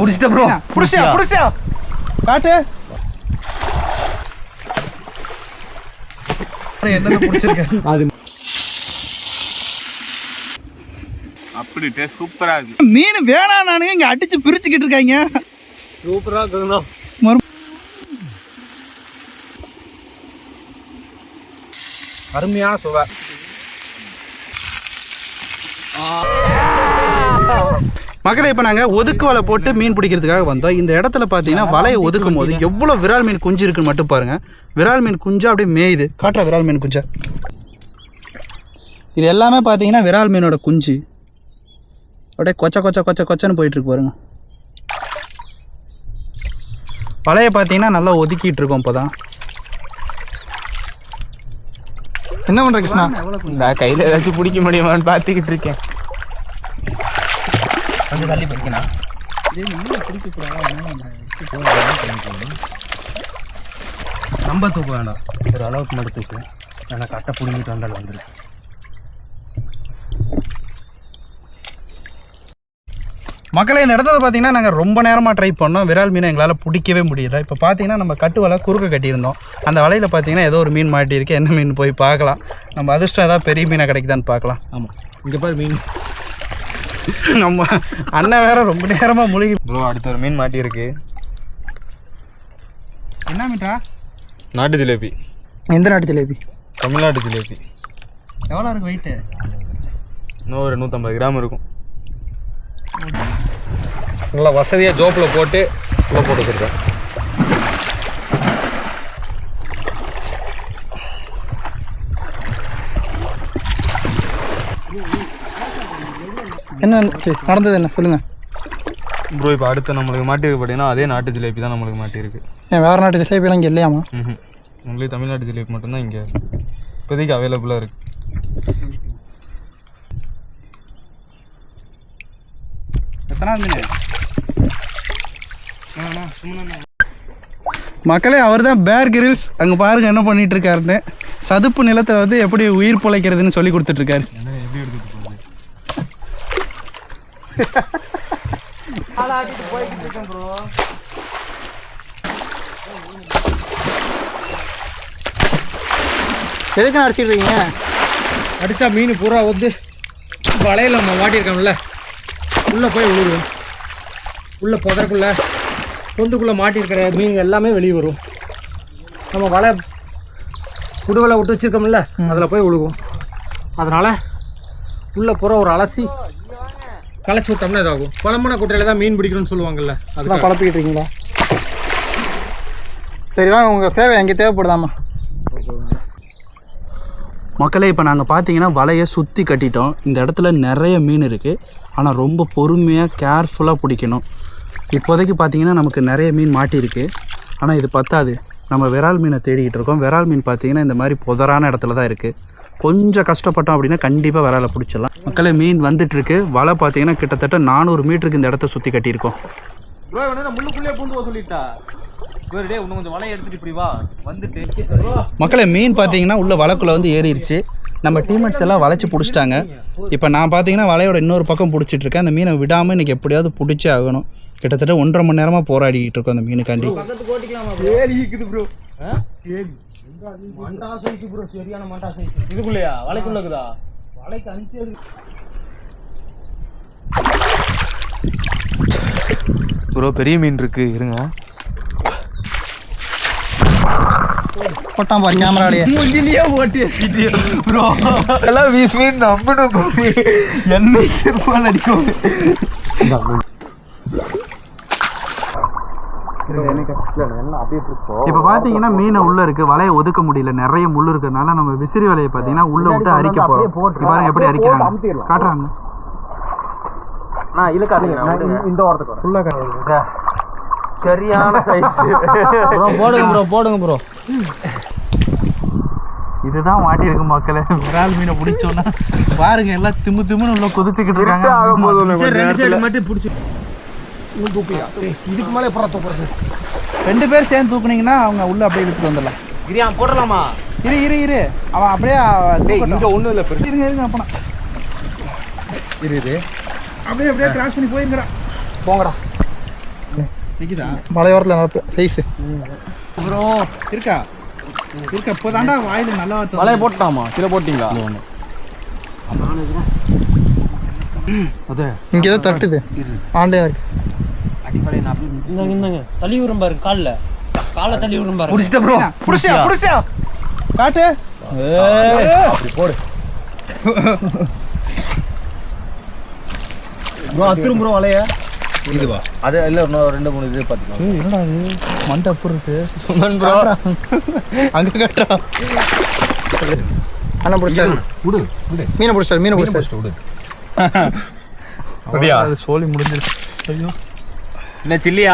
புடிச்சிட்ட bro புடிச்சியா புடிச்சியா? காட்டு. என்னது பிடிச்சிருக்க? அது அப்படி டேஸ்ட் சூப்பரா இருக்கு. மீன் வேணாம் நானுங்க இங்க அடிச்சு பிரிச்சுக்கிட்டு இருக்காங்க. சூப்பரா இருக்குதுண்ணா மறு அருமையான சுவை. மக்களே இப்போ நாங்கள் ஒதுக்கு வலை போட்டு மீன் பிடிக்கிறதுக்காக வந்தோம். இந்த இடத்துல பார்த்தீங்கன்னா வலையை ஒதுக்கும் போது எவ்வளோ விரால் மீன் குஞ்சு இருக்குன்னு மட்டும் பாருங்கள் விரால் மீன் குஞ்சா அப்படியே மேயுது. காட்டுற விரால் மீன் குஞ்சா. இது எல்லாமே பார்த்தீங்கன்னா விரால் மீனோட குஞ்சு. அப்படியே கொச்ச கொச்ச கொச்ச கொச்சன்னு போயிட்டுருக்கு பாருங்க. வலையை பார்த்தீங்கன்னா நல்லா ஒதுக்கிட்டு இருக்கோம் இப்போ தான் என்ன பண்ணுற கிருஷ்ணா? கையில் ஏதாச்சும் பிடிக்க முடியுமான்னு பார்த்துக்கிட்டு இருக்கேன். கொஞ்சம் தள்ளி படிக்கணும். ரொம்ப தூக்க வேண்டாம். ஒரு அளவுக்கு மட்டும் தூக்கு. நான் கட்டை பிடிங்கிட்டு வந்தால் வந்துருக்கு மக்களே இந்த இடத்துல பார்த்தீங்கன்னா நாங்கள் ரொம்ப நேரமாக ட்ரை பண்ணோம். விரால் மீனை எங்களால் பிடிக்கவே முடியல. இப்போ பார்த்தீங்கன்னா நம்ம கட்டு வலை குறுக்க கட்டியிருந்தோம். அந்த வலையில் பார்த்தீங்கன்னா ஏதோ ஒரு மீன் மாட்டியிருக்கு. என்ன மீன் போய் பார்க்கலாம். நம்ம அதிர்ஷ்டம் ஏதாவது பெரிய மீனாக கிடைக்குதான்னு பார்க்கலாம். ஆமாம் இங்கே பாரு மீன். நம்ம அண்ணன் வேற ரொம்ப நேரமாக முழுகி ப்ரோ அடுத்த ஒரு மீன் மாட்டியிருக்கு என்ன மீட்டா? நாட்டு ஜிலேபி. எந்த நாட்டு ஜிலேபி? தமிழ்நாட்டு ஜிலேபி. எவ்வளோ இருக்கு வெயிட்டு இன்னும் ஒரு நூற்றம்பது கிராம் இருக்கும். நல்லா வசதியாக ஜோப்பில் போட்டு உள்ள போட்டு வச்சுருக்கேன். என்ன சரி, நடந்தது என்ன? சொல்லுங்கள் ப்ரோ இப்போ அடுத்து நம்மளுக்கு மாட்டியிருக்கு பார்த்தீங்கன்னா அதே நாட்டு ஜிலேபி தான் நம்மளுக்கு மாட்டியிருக்கு. ஏன் வேறு நாட்டு ஜிலேபிலாம் இங்கே இல்லையாமா ம் ஒன்லி தமிழ்நாட்டு ஜிலேபி மட்டும்தான் இங்கே இப்போதைக்கு அவைலபிளாக இருக்குது மக்களே அவர் தான். பேர் கிரில்ஸ் அங்கே பாருங்க என்ன பண்ணிட்டு இருக்காருன்னு. சதுப்பு நிலத்தை வந்து எப்படி உயிர் பிழைக்கிறதுன்னு சொல்லி கொடுத்துட்ருக்காரு எப்படி எடுத்துகிட்டு போகுது எதுக்கு அடிச்சிட்டு இருக்கீங்க அடித்தா மீன் பூரா வந்து வலையில் நம்ம மாட்டியிருக்கோம்ல. உள்ளே போய் விழுகும் உள்ளே புதற்குள்ளே பொந்துக்குள்ளே மாட்டியிருக்கிற மீன் எல்லாமே வெளியே வரும். நம்ம வலை குடுவலை விட்டு வச்சுருக்கோம்ல அதில் போய் விழுகும். அதனால் உள்ளே பூரா ஒரு அலசி களைச்சி விட்டோம்னா இதாகும். குழம்புன குட்டையில் தான் மீன் பிடிக்கணும்னு சொல்லுவாங்கல்ல அதான் அதுதான் குழப்பிக்கிட்டு இருக்கீங்களா? சரி வாங்க உங்கள் சேவை எங்கே தேவைப்படுதாம்மா? மக்களே இப்போ நாங்கள் பார்த்தீங்கன்னா வலையை சுற்றி கட்டிட்டோம். இந்த இடத்துல நிறைய மீன் இருக்குது ஆனால் ரொம்ப பொறுமையாக கேர்ஃபுல்லாக பிடிக்கணும். இப்போதைக்கு பார்த்தீங்கன்னா நமக்கு நிறைய மீன் மாட்டியிருக்கு. ஆனால் இது பத்தாது. நம்ம விரால் மீனை தேடிக்கிட்டு இருக்கோம். விரால் மீன் பார்த்தீங்கன்னா இந்த மாதிரி புதரான இடத்துல தான் இருக்குது கொஞ்சம் கஷ்டப்பட்டோம் அப்படின்னா கண்டிப்பாக விராலை பிடிச்சிடலாம். மக்களே மீன் வந்துட்டுருக்கு. வலை பார்த்தீங்கன்னா கிட்டத்தட்ட நானூறு மீட்டருக்கு இந்த இடத்த சுற்றி கட்டியிருக்கோம். ப்ரோ முள்ளுக்குள்ளே பூந்து சொல்லிட்டா? மக்களே மீன் பார்த்தீங்கன்னா உள்ள வலைக்குள்ள வந்து ஏறிடுச்சு நம்ம டீம்மேட்ஸ் எல்லாம் வளைச்சி பிடிச்சிட்டாங்க. இப்போ நான் பார்த்தீங்கன்னா வலையோட இன்னொரு பக்கம் பிடிச்சிட்டு இருக்கேன் அந்த மீனை விடாமல் இன்னைக்கு எப்படியாவது பிடிச்சே ஆகணும். கிட்டத்தட்ட ஒன்றரை மணி நேரமாக போராடிக்கிட்டு இருக்கோம் அந்த மீனுக்காண்டி. ஏறி இருக்குது ப்ரோ சரியான மண்டா சைக்கு இதுக்குள்ளயா வலைக்குள்ள இருக்குதா வலைக்கு அஞ்சு ப்ரோ பெரிய மீன் இருக்கு. இருங்க. போட்டான் பாரு கேமராலேயே மூஞ்சிலேயே போட்டு ப்ரோ எல்லாம் வீஸ் மீன் நம்பணும் என்ன சிறுபால் அடிக்கும். இப்போ பார்த்தீங்கன்னா மீனை உள்ள இருக்கு வலையை ஒதுக்க முடியல நிறைய முள் இருக்கிறதுனால நம்ம விசிறி வலையை பார்த்தீங்கன்னா உள்ள விட்டு அரிக்க போறோம். இப்ப பாருங்க எப்படி அரிக்கிறாங்க. காட்டுறாங்க. நான் இழுக்காதீங்க இந்த வாரத்துக்கு ஃபுல்லாக சரியான சைஸ் ப்ரோ போடுங்க ப்ரோ போடுங்க ப்ரோ. இதுதான் மாட்டியிருக்கு மக்களே. விரால் மீனை பிடிச்சோன்னா. பாருங்க எல்லாம் திம்மு திம்முன்னு உள்ள கொதிச்சுக்கிட்டு இருக்காங்க. சரி ரெண்டு சைடு மட்டும் பிடிச்சி தூக்கலையா இதுக்கு மேலே எப்பறம் தூக்குறது? ரெண்டு பேர் சேர்ந்து தூக்குனீங்கன்னா அவங்க உள்ள அப்படியே இழுத்துட்டு வந்துடலாம். கிரியா போடலாமா இரு இரு இரு. அவன் அப்படியே. இங்க ஒண்ணும் இல்ல பெருசு. இருங்க இருங்க அப்பனா. இரு அப்படியே அப்படியே கிராஸ் பண்ணி போயிருங்கடா. போங்கடா. நிக்குதா மலையோரத்தில் நடப்பு சைஸு ப்ரோ இருக்கா? இருக்கா? இப்போ தாண்டா வாயில் நல்லா வலையை போட்டாமா கிலோ போட்டிங்களா? இங்கே தான். தட்டுது. ஆண்டே இருக்கு. இந்தாங்க இந்தாங்க. தள்ளி விடும் பாருங்க காலில். காலை தள்ளி விடும் பாருங்க. புடிச்சிட்ட ப்ரோ புடிச்சியா புடிச்சியா காட்டு. போடு. ப்ரோ அத்திரும் ப்ரோ வலைய. இதுவா அது இல்லை இன்னும் ரெண்டு மூணு இது பார்த்துக்கலாம் என்னடா இது? மண்டை அப்படி இருக்கு சுமன் ப்ரோ அங்க கட்டுறா. அண்ணா பிடிச்சாரு விடு விடு. மீனை பிடிச்சாரு மீனை பிடிச்சாரு விடு. அப்படியா? அது சோலி முடிஞ்சிருச்சு ஐயோ. என்ன சில்லியா?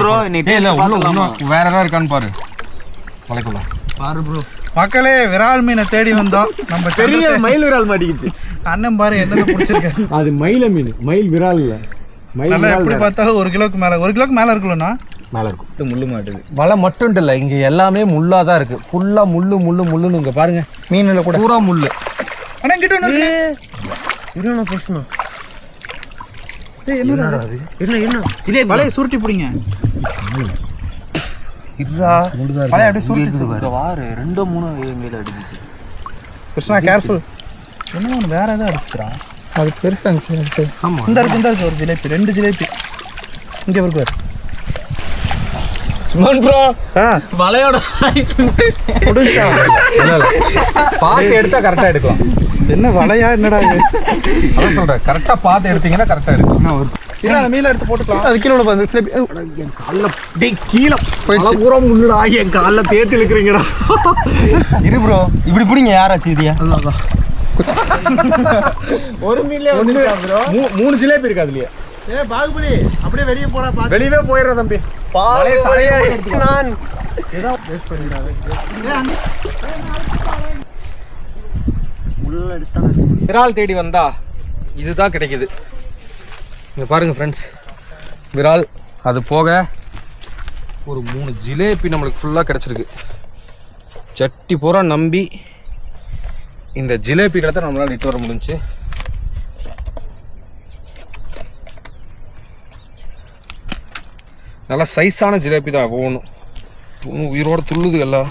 ப்ரோ நீ இல்லை உள்ள இன்னும் வேற ஏதாவது இருக்கான்னு பாரு. வலைக்குள்ள பாரு ப்ரோ மக்களே விரால் மீனை தேடி வந்தோம். நம்ம பெரிய மயில் விரால் மாட்டிக்கிச்சு. அண்ணன் பாரு என்னதை பிடிச்சிருக்காரு அது மயில மீன். மயில் விரால் இல்லை. மயில் நல்லா எப்படி பார்த்தாலும் ஒரு கிலோக்கு மேல ஒரு கிலோக்கு மேல இருக்குல்லண்ணா மேலே இருக்கும். முள்ளு மாட்டுது. வலை மட்டும் இல்லை இங்கே எல்லாமே முள்ளாக தான் இருக்குது ஃபுல்லாக முள்ளு முள்ளு முள்ளுன்னு இங்கே பாருங்க. மீனில் கூட. பூரா முள்ளு. அண்ணா இங்கிட்ட ஒன்று இருண்ணா பேசணும் என்னடா என்ன என்ன ஜிலேபி. வலையை சுருட்டி பிடிங்க. இருடா. வலையை அப்படியே சுருட்டி வாரு. ரெண்டோ மூணோ எங்களுக்கு அடிச்சிச்சு கிருஷ்ணா கேர்ஃபுல் என்ன ஒன்று வேற ஏதாவது அடிச்சுக்கிறான் அது பெருசாக இருந்துச்சு இந்த இருக்கு இந்த இருக்கு ஒரு ஜிலேபி ரெண்டு ஜிலேபி. இங்கே இருக்கு பாரு. சுமன் ப்ரோ ஆ. வலையோட முடிஞ்சா. பார்த்து எடுத்தால் கரெக்டாக எடுக்கலாம். என்ன வலையா என்னடா இது? அதான் சொல்கிறேன் கரெக்டாக பார்த்து எடுத்தீங்கன்னா கரெக்டாக எடுக்கலாம் இல்லை அந்த மீனை எடுத்து போட்டுக்கலாம். அது கீழே பார்த்து ஃபிளிப் டேய் கீழே போயிடுச்சு. பூரா முள்ளுடா. என் காலில் தேத்து இழுக்கிறீங்கடா. இரு ப்ரோ இப்படி பிடிங்க யாராச்சும் இதையா? ஒரு மீன்ல ப்ரோ மூணு ஜிலேபி இருக்கு அதுலயே. ஏ பாகுபலி அப்படியே வெளியே போடா வெளியவே போயிடுற தம்பி. நான் விரால் தேடி வந்தா இதுதான் கிடைக்குது. இங்கே பாருங்க ஃப்ரெண்ட்ஸ் விரால் அது போக ஒரு மூணு ஜிலேபி நம்மளுக்கு ஃபுல்லாக கிடச்சிருக்கு. சட்டி பூரா நம்பி இந்த ஜிலேபி கிடத்த நம்மளால் இட்டு வர முடிஞ்சுச்சு நல்லா சைஸான ஜிலேபி தான் ஒவ்வொன்றும் உயிரோடு உயிரோட துள்ளுது எல்லாம்.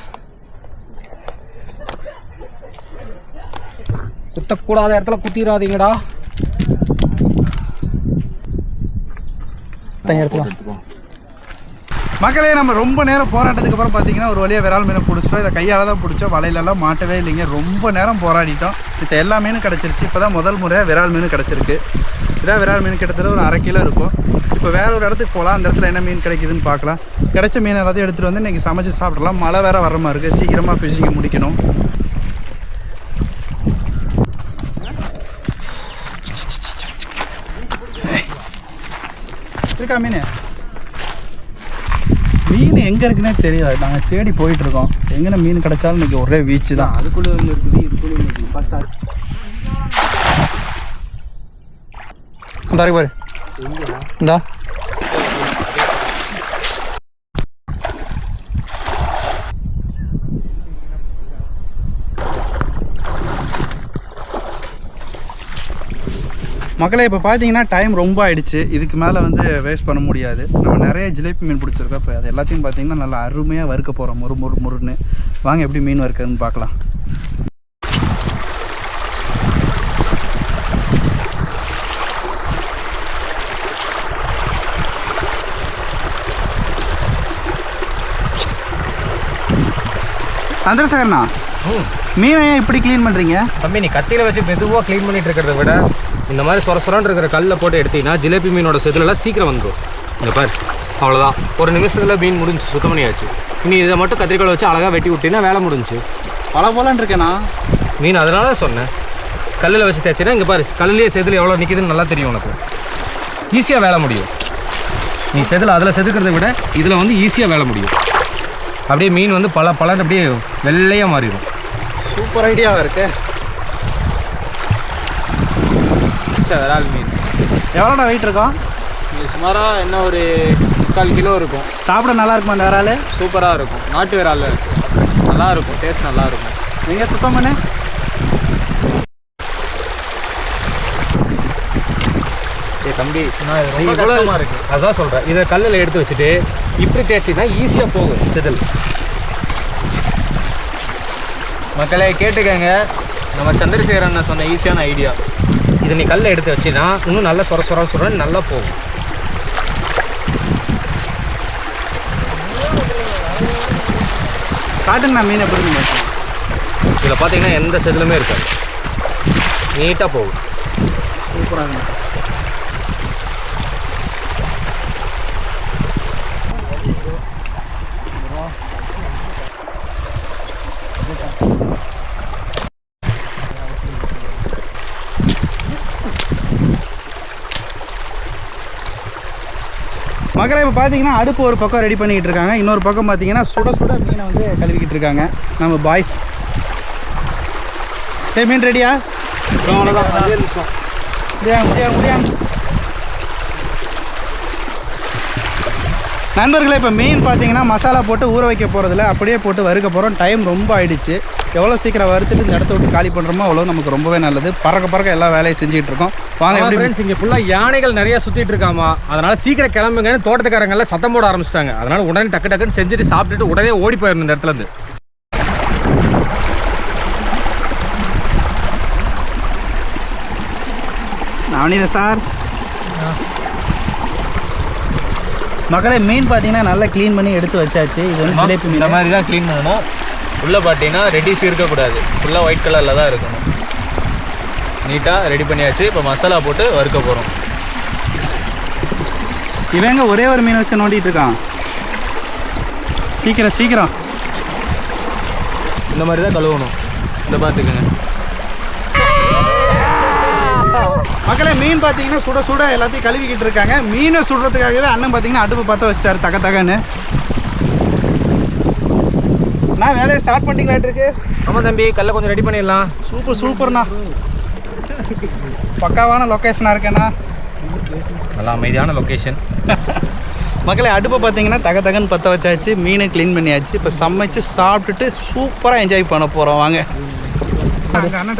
குத்தக்கூடாத இடத்துல குத்திடாதீங்கடா மக்களே நம்ம ரொம்ப நேரம் போராட்டத்துக்கு அப்புறம் பார்த்தீங்கன்னா ஒரு வழியாக விரால் மீனை பிடிச்சிட்டோம். இதை கையால் தான் பிடிச்சோம். வலையிலலாம் மாட்டவே இல்லைங்க. ரொம்ப நேரம் போராடிட்டோம். இப்போ எல்லா மீனும் கிடச்சிருச்சு. இப்போ தான் முதல் முறையாக விரால் மீன் கிடச்சிருக்கு. இதான் விரால் மீன் கிட்டத்தட்ட ஒரு அரை கிலோ இருக்கும். இப்போ வேற ஒரு இடத்துக்கு போகலாம் அந்த இடத்துல என்ன மீன் கிடைக்குதுன்னு பார்க்கலாம். கிடைச்ச மீன் எல்லாத்தையும் எடுத்துகிட்டு வந்து இன்றைக்கி சமைச்சு சாப்பிடலாம். மழை வேறு வர மாதிரி இருக்குது சீக்கிரமாக ஃபிஷிங்கை முடிக்கணும். இருக்கா மீன் மீன் எங்கே இருக்குன்னே தெரியாது. நாங்கள் தேடி போயிட்டு இருக்கோம் எங்கே மீன் கிடைச்சாலும் இன்னைக்கு ஒரே வீச்சு தான் அதுக்குள்ள ஒன்று இருக்குது. இதுக்குள்ள ஒன்று இருக்குது ஃபர்ஸ்ட் இந்த இருக்கு பாரு. இந்தா. மக்களே இப்போ பார்த்தீங்கன்னா டைம் ரொம்ப ஆயிடுச்சு. இதுக்கு மேலே வந்து வேஸ்ட் பண்ண முடியாது. நம்ம நிறைய ஜிலேபி மீன் பிடிச்சிருக்கோம் இப்போ அது எல்லாத்தையும் பார்த்தீங்கன்னா நல்லா அருமையாக வறுக்க போகிறோம் முறு முறு முறுன்னு. வாங்க எப்படி மீன் வறுக்குதுன்னு பார்க்கலாம் சந்திரசேகரண்ணா மீனை ஏன் இப்படி க்ளீன் பண்ணுறீங்க தம்பி நீ கத்தியில வச்சு மெதுவாக க்ளீன் பண்ணிட்டு இருக்கிறத விட இந்த மாதிரி சொர சொரன்னு இருக்கிற கல்லில் போட்டு எடுத்தீங்கன்னா ஜிலேபி மீனோட செதிலெல்லாம் சீக்கிரம் வந்துடும் இந்த பாரு அவ்வளோதான் ஒரு நிமிஷத்தில் மீன் முடிஞ்சு சுத்தம் பண்ணியாச்சு இனி இதை மட்டும் கத்திரிக்கோலை வச்சு அழகாக வெட்டி விட்டீங்கன்னா வேலை முடிஞ்சு பல போலான் இருக்கேண்ணா மீன் அதனால தான் சொன்னேன். கல்லில் வச்சு தேய்ச்சினா இங்கே பாரு கல்லுலேயே செதில் எவ்வளோ நிற்கிதுன்னு நல்லா தெரியும் உனக்கு. ஈஸியாக வேலை முடியும். நீ செதில் அதில் செதுக்கிறத விட இதில் வந்து ஈஸியாக வேலை முடியும். அப்படியே மீன் வந்து பல பலன் அப்படியே வெள்ளையாக மாறிடும். சூப்பர் ஐடியாவாக இருக்கு விரால் மீன். எவ்வளோண்ணா வெயிட் இருக்கும்? இது சுமாராக என்ன ஒரு முக்கால் கிலோ இருக்கும். சாப்பிட நல்லா இருக்குமா இந்த விரால்? சூப்பராக இருக்கும். நாட்டு விரால் நல்லா இருக்கும். டேஸ்ட் நல்லா இருக்கும். நீங்கள் சுத்தம் பண்ணு? தம்பி ரொம்ப கஷ்டமா இருக்கு. அதான் சொல்றேன். இதை கல்லில் எடுத்து வச்சுட்டு இப்படி தேய்ச்சினா ஈஸியாக போகும். செதில். மக்களே கேட்டுக்கங்க. நம்ம சந்திரசேகர் அண்ணன் சொன்ன ஈஸியான ஐடியா இதை நீ கல்லை எடுத்து வச்சினா இன்னும் நல்லா சொர சொர சொரன்னு நல்லா போகும். காட்டுங்கண்ணா மீன் எப்படி இதில் பார்த்தீங்கன்னா எந்த செதிலுமே இருக்காது. நீட்டாக போகும். சூப்பராக மக்களை இப்போ பார்த்தீங்கன்னா அடுப்பு ஒரு பக்கம் ரெடி பண்ணிக்கிட்டு இருக்காங்க. இன்னொரு பக்கம் பார்த்தீங்கன்னா சுட சுட மீனை வந்து கழுவிக்கிட்டு இருக்காங்க. நம்ம பாய்ஸ் ஏய் மீன் ரெடியா முடியாங்க முடியாங்க நண்பர்களே இப்போ மீன் பார்த்தீங்கன்னா மசாலா போட்டு ஊற வைக்க போகிறதில்ல அப்படியே போட்டு வறுக்க போகிறோம் டைம் ரொம்ப ஆயிடுச்சு. எவ்வளோ சீக்கிரம் வறுத்துட்டு இந்த இடத்த விட்டு காலி பண்ணுறோமோ அவ்வளோ நமக்கு ரொம்பவே நல்லது. பறக்க பறக்க எல்லா வேலையும் செஞ்சுக்கிட்டு இருக்கோம். வாங்க எப்படி ஃப்ரெண்ட்ஸ் இங்கே ஃபுல்லாக யானைகள் நிறைய சுற்றிட்டு இருக்காமா? அதனால சீக்கிரம் கிளம்புங்கன்னு தோட்டத்துக்காரங்க எல்லாம் சத்தம் போட ஆரம்பிச்சிட்டாங்க. அதனால உடனே டக்கு டக்குன்னு செஞ்சுட்டு சாப்பிட்டுட்டு உடனே ஓடி போயிடணும் இந்த இடத்துல இருந்து. நவநீத சார். மக்களே மீன் பார்த்தீங்கன்னா நல்லா க்ளீன் பண்ணி எடுத்து வச்சாச்சு. இது வந்து ஜிலேபி இந்த மீன் மாதிரி தான் க்ளீன் பண்ணணும். உள்ளே பார்த்தீங்கன்னா ரெடிஸ் இருக்கக்கூடாது. ஃபுல்லாக ஒயிட் கலரில் தான் இருக்கணும். நீட்டாக ரெடி பண்ணியாச்சு. இப்போ மசாலா போட்டு வறுக்க போகிறோம் இவங்க ஒரே ஒரு மீன் வச்சு நோண்டிட்டு இருக்கான். சீக்கிரம் சீக்கிரம். இந்த மாதிரி தான் கழுவணும். இந்த பார்த்துக்குங்க. மக்களே மீன் பார்த்தீங்கன்னா சுட சுட எல்லாத்தையும் கழுவிக்கிட்டு இருக்காங்க. மீனை சுடுறதுக்காகவே அண்ணன் பார்த்தீங்கன்னா அடுப்பு பற்ற வச்சிட்டாரு தக்க தகன்னு. நான் வேலையை ஸ்டார்ட் பண்ணிக்கலாட்டு இருக்கு ஆமாம் தம்பி கல்லை கொஞ்சம் ரெடி பண்ணிடலாம். சூப்பர் சூப்பர்ண்ணா. பக்காவான லொக்கேஷனாக இருக்கேண்ணா. நல்லா அமைதியான லொக்கேஷன் மக்களே அடுப்பை பார்த்தீங்கன்னா தக தகன்னு பற்ற வச்சாச்சு மீனை க்ளீன் பண்ணியாச்சு. இப்போ சமைச்சு சாப்பிட்டுட்டு சூப்பராக என்ஜாய் பண்ண போகிறோம் வாங்க. அண்ணன்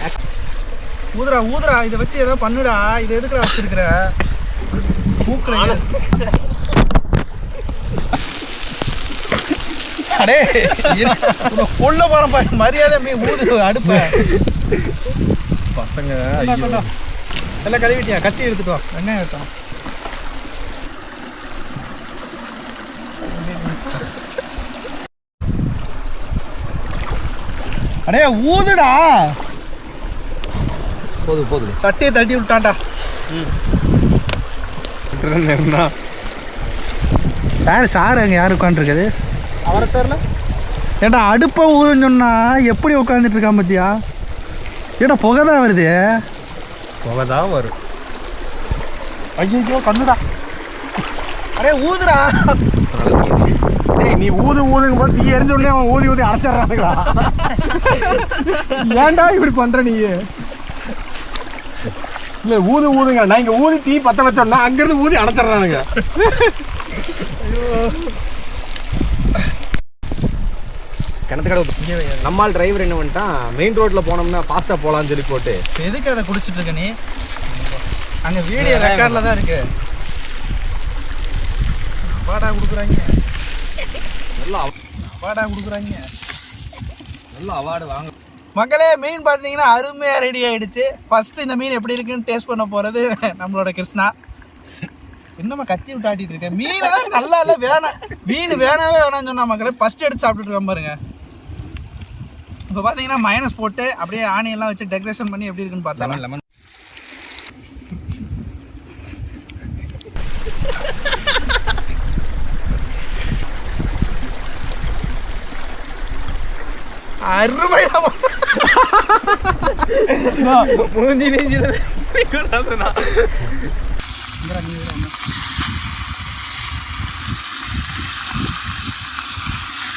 act ஊதுறா ஊதுறா. இதை வச்சு ஏதோ பண்ணுடா. இது எதுக்குடா வச்சிருக்கிற? மூக்கில் அடே கொல்ல போறேன் பாரு. மரியாதை மீ ஊது அடுப்ப. பசங்க எல்லாம் கழுவிட்டியா? கத்தி எடுத்துட்டு வா. வெங்காயம் எடுத்தோம் அடே ஊதுடா. போதும் போதும் சட்டியை தட்டி விட்டான்டா. யார் சார் அங்கே யார் உட்காந்துருக்குது அவரை தெரில ஏடா அடுப்பை ஊதுன்னு சொன்னா எப்படி உட்காந்துட்டு இருக்கான் பத்தியா? ஏடா புகை தான் வருது. புகை தான் வரும். ஐயோ கண்ணுடா. அடே ஊதுடா. டேய் நீ ஊது ஊதுங்க போது தீ எரிஞ்ச உடனே அவன் ஊதி ஊதி அடைச்சிடுறானுங்களா? ஏன்டா இப்படி பண்ற நீ? இல்ல ஊது ஊதுங்க. நான் இங்க ஊதி தீ பத்த வச்சோம்னா அங்கிருந்து ஊதி அடைச்சிடுறானுங்க கிணத்து கடை நம்மால் டிரைவர் என்ன பண்ணிட்டான் மெயின் ரோட்ல போனோம்னா ஃபாஸ்டா போலாம்னு சொல்லி போட்டு. எதுக்கு அதை குடிச்சிட்டு இருக்க நீ? அங்கே வீடியோ ரெக்கார்டில் தான் இருக்கு. வாடா கொடுக்குறாங்க. நல்லா வாடா கொடுக்குறாங்க. நல்ல அவார்டு வாங்க. மக்களே மீன் பார்த்தீங்கன்னா அருமையாக ரெடி ஆயிடுச்சு. ஃபர்ஸ்ட் இந்த மீன் எப்படி இருக்குன்னு டேஸ்ட் பண்ண போகிறது நம்மளோட கிருஷ்ணா. என்னம்மா கத்தி விட்டு ஆட்டிட்டு இருக்கேன் மீன் தான் நல்லா இல்லை வேணாம். மீன் வேணாவே வேணாம்னு சொன்னா மக்களே ஃபர்ஸ்ட் எடுத்து சாப்பிட்டுட்டு இருக்கேன் பாருங்க. இப்போ பார்த்தீங்கன்னா மைனஸ் போட்டு அப்படியே ஆணியெல்லாம் வச்சு டெக்கரேஷன் பண்ணி எப்படி இருக்குன்னு பார்த்தா லெமன் அருமையா மூஞ்சி நெஞ்சில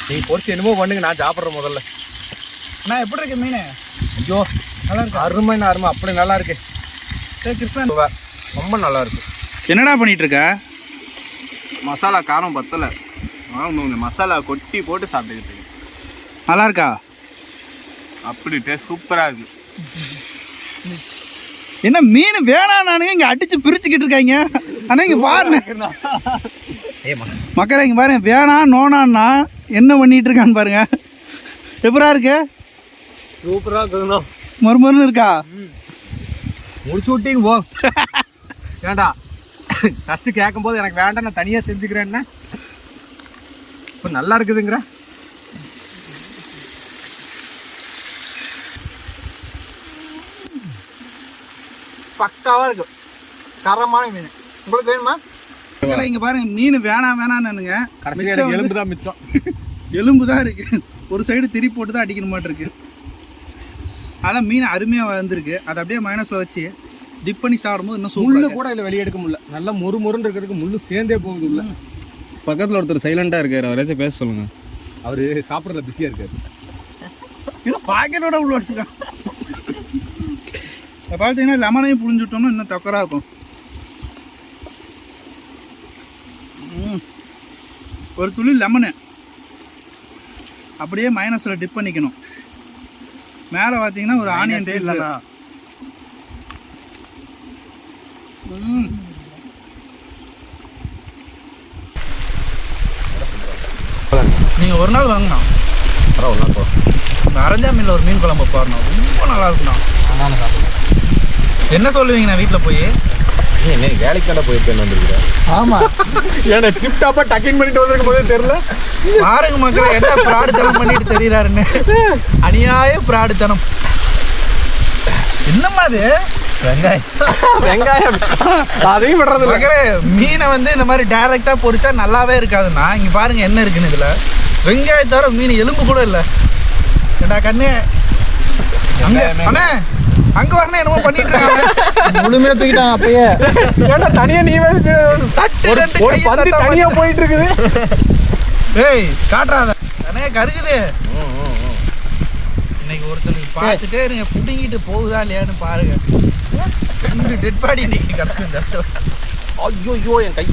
நீ பொறிச்சு என்னமோ பண்ணுங்க நான் சாப்பிட்றேன் முதல்ல. நான் எப்படி இருக்கு மீன்? ஐயோ நல்லா இருக்கு? அருமைன்னு அருமை. அப்படி நல்லா இருக்கு. சரி கிருஷ்ணன் ரொம்ப நல்லா இருக்கு. என்னடா பண்ணிட்டு இருக்க? மசாலா காரம் பத்தலை. இந்த மசாலா கொட்டி போட்டு சாப்பிட்டுக்கிட்டு. நல்லா இருக்கா? அப்படி டேஸ்ட் சூப்பராக இருக்கு. என்ன மீன் வேணாம் நானுங்க இங்க அடிச்சு பிரிச்சுக்கிட்டு இருக்காங்க. ஆனா இங்க பாருங்க. ஏமா மக்களே இங்க பாருங்க வேணாம் நோனான்னா என்ன பண்ணிட்டு இருக்கான்னு பாருங்க. எப்படா இருக்கு? சூப்பராக இருக்குதுண்ணா மறுமருன்னு இருக்கா? முடிச்சு விட்டீங்க போ. வேண்டாம் ஃபஸ்ட்டு கேட்கும்போது எனக்கு வேண்டாம் நான் தனியாக செஞ்சுக்கிறேன்னா. இப்போ நல்லா இருக்குதுங்கிற. பக்காவா இருக்கு. தரமான மீன். உங்களுக்கு வேணுமா? இங்க பாருங்க மீன் வேணாம் வேணாம்னுங்க எலும்பு தான் மிச்சம் எலும்பு தான் இருக்கு. ஒரு சைடு திரி போட்டு தான் அடிக்கணும் மாட்டு இருக்கு. ஆனால் மீன் அருமையாக வந்திருக்கு அதை அப்படியே மைனஸில் வச்சு டிப் பண்ணி சாப்பிடும்போது இன்னும் முள்ளு கூட இல்லை வெளியே எடுக்க முடியல. நல்லா மொறு மொறுன்னு இருக்கிறதுக்கு முள்ளு சேர்ந்தே போகுது உள்ள. பக்கத்தில் ஒருத்தர் சைலண்டாக இருக்காரு. அவராச்சும் பேச சொல்லுங்கள் அவரு சாப்பிட்றதுல பிஸியாக இருக்காரு. இல்லை பாக்கெட்டோட உள்ள வச்சுருக்கான் பார்த்தீங்கன்னா லெமனையும் புழிஞ்சுட்டோம்னா இன்னும் தக்கராக இருக்கும். ஒரு துளி லெமனு. அப்படியே மைனஸில் டிப் பண்ணிக்கணும். மேலே பார்த்தீங்கன்னா ஒரு ஆனியன் இல்லைண்ணா நீங்கள் ஒரு நாள் வாங்கணும் இந்த அரஞ்சா மீனில் ஒரு மீன் குழம்பு பாருண்ணா. ரொம்ப நல்லா இருக்குண்ணா. என்ன சொல்லுவீங்கண்ணா வீட்டில் போய்? என்ன வேலைக்கு கடை போயிருக்கேன்னு வந்துருக்குறேன் ஆமாம் ஏன்னா டிப் டாப்பாக டக்கிங் பண்ணிட்டு வந்திருக்கும் போதே தெரியல. பாருங்க மக்களே என்ன பிராடுத்தனம் பண்ணிட்டு தெரியுறாருன்னு. அநியாய பிராடுத்தனம் என்னம்மா அது? வெங்காயம். அதையும் விடுறது மக்களே மீனை வந்து இந்த மாதிரி டைரக்டா பொரிச்சா நல்லாவே இருக்காதுண்ணா. இங்க பாருங்க என்ன இருக்குன்னு இதுல. வெங்காயம் தவிர மீன் எலும்பு கூட இல்ல. ஏண்டா கண்ணு? அங்க அண்ணே. அங்க வரணும் என்னமோ பண்ணிட்டு இருக்காங்க. முழுமையாக தூக்கிட்டான் அப்பயே. ஏன்னா தனியாக நீ வேறு ஒரு பந்து தனியாக போயிட்டு இருக்குது ஏய் காட்டுறாத. அண்ணே கருகுது. இன்னைக்கு ஒருத்தனுக்கு பார்த்துட்டே இருங்க புடுங்கிட்டு போகுதா இல்லையான்னு பாருங்க. ரெண்டு டெட் பாடி இன்னைக்கு கிடக்கு இந்த இடத்துல. ஐயோ என் கை.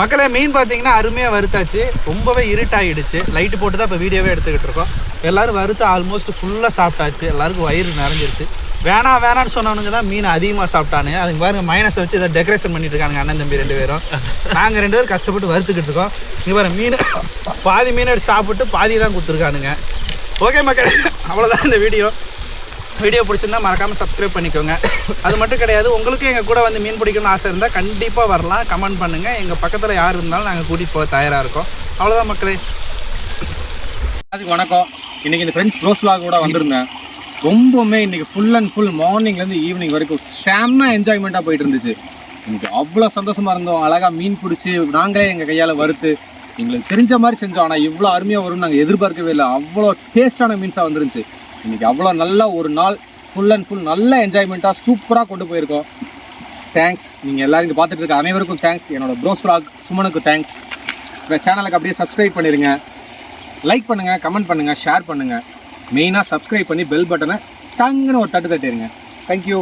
மக்களே மீன் பார்த்தீங்கன்னா அருமையாக வறுத்தாச்சு. ரொம்பவே இருட்டாயிடுச்சு. லைட்டு போட்டு தான் இப்போ வீடியோவே எடுத்துக்கிட்டு இருக்கோம். எல்லாரும் வறுத்து ஆல்மோஸ்ட் ஃபுல்லாக சாப்பிட்டாச்சு. எல்லாருக்கும் வயிறு நிறைஞ்சிருச்சு. வேணாம் வேணாம்னு சொன்னவனுங்க தான் மீன் அதிகமாக சாப்பிட்டானு. அதுக்கு பாருங்க மைனஸ் வச்சு இதை டெக்கரேஷன் பண்ணிட்டு இருக்காங்க அண்ணன் தம்பி ரெண்டு பேரும். நாங்கள் ரெண்டு பேரும் கஷ்டப்பட்டு வறுத்துக்கிட்டு இருக்கோம். இங்கே மீன் பாதி மீன் எடுத்து சாப்பிட்டு பாதி தான் கொடுத்துருக்கானுங்க. ஓகே மக்களே அவ்வளோதான் இந்த வீடியோ வீடியோ பிடிச்சிருந்தா மறக்காமல் சப்ஸ்கிரைப் பண்ணிக்கோங்க. அது மட்டும் கிடையாது உங்களுக்கும் எங்கள் கூட வந்து மீன் பிடிக்கணும்னு ஆசை இருந்தால் கண்டிப்பாக வரலாம். கமெண்ட் பண்ணுங்கள் எங்கள் பக்கத்தில் யார் இருந்தாலும் நாங்கள் கூட்டிகிட்டு போக தயாராக இருக்கோம். அவ்வளோதான் மக்களே. அதுக்கு வணக்கம். இன்றைக்கி இந்த ஃப்ரெண்ட்ஸ் ப்ரோஸ் கூட வந்திருந்தேன். ரொம்பவுமே இன்னைக்கு ஃபுல் அண்ட் ஃபுல் மார்னிங்லேருந்து ஈவினிங் வரைக்கும் செம்ம என்ஜாய்மெண்ட்டாக போயிட்டு இருந்துச்சு. இன்னைக்கு அவ்வளோ சந்தோஷமாக இருந்தோம். அழகாக மீன் பிடிச்சி நாங்களே எங்கள் கையால் வறுத்து எங்களுக்கு தெரிஞ்ச மாதிரி செஞ்சோம். ஆனால் இவ்வளோ அருமையாக வரும்னு நாங்கள் எதிர்பார்க்கவே இல்லை. அவ்வளோ டேஸ்டான மீன்ஸாக வந்துருந்துச்சு. இன்றைக்கி அவ்வளோ நல்ல ஒரு நாள் ஃபுல் அண்ட் ஃபுல் நல்ல என்ஜாய்மெண்ட்டாக சூப்பராக கொண்டு போயிருக்கோம். தேங்க்ஸ் நீங்கள் எல்லோரும் இங்கே பார்த்துட்டு இருக்க அனைவருக்கும் தேங்க்ஸ் என்னோடய ப்ரோஸ் ஃப்ராக் சுமனுக்கு தேங்க்ஸ் இந்த சேனலுக்கு அப்படியே சப்ஸ்கிரைப் பண்ணிடுங்க லைக் பண்ணுங்கள் கமெண்ட் பண்ணுங்கள் ஷேர் பண்ணுங்கள் மெயினாக சப்ஸ்கிரைப் பண்ணி பெல் பட்டனை டங்குன்னு ஒரு தட்டு தட்டிடுங்க தேங்க்யூ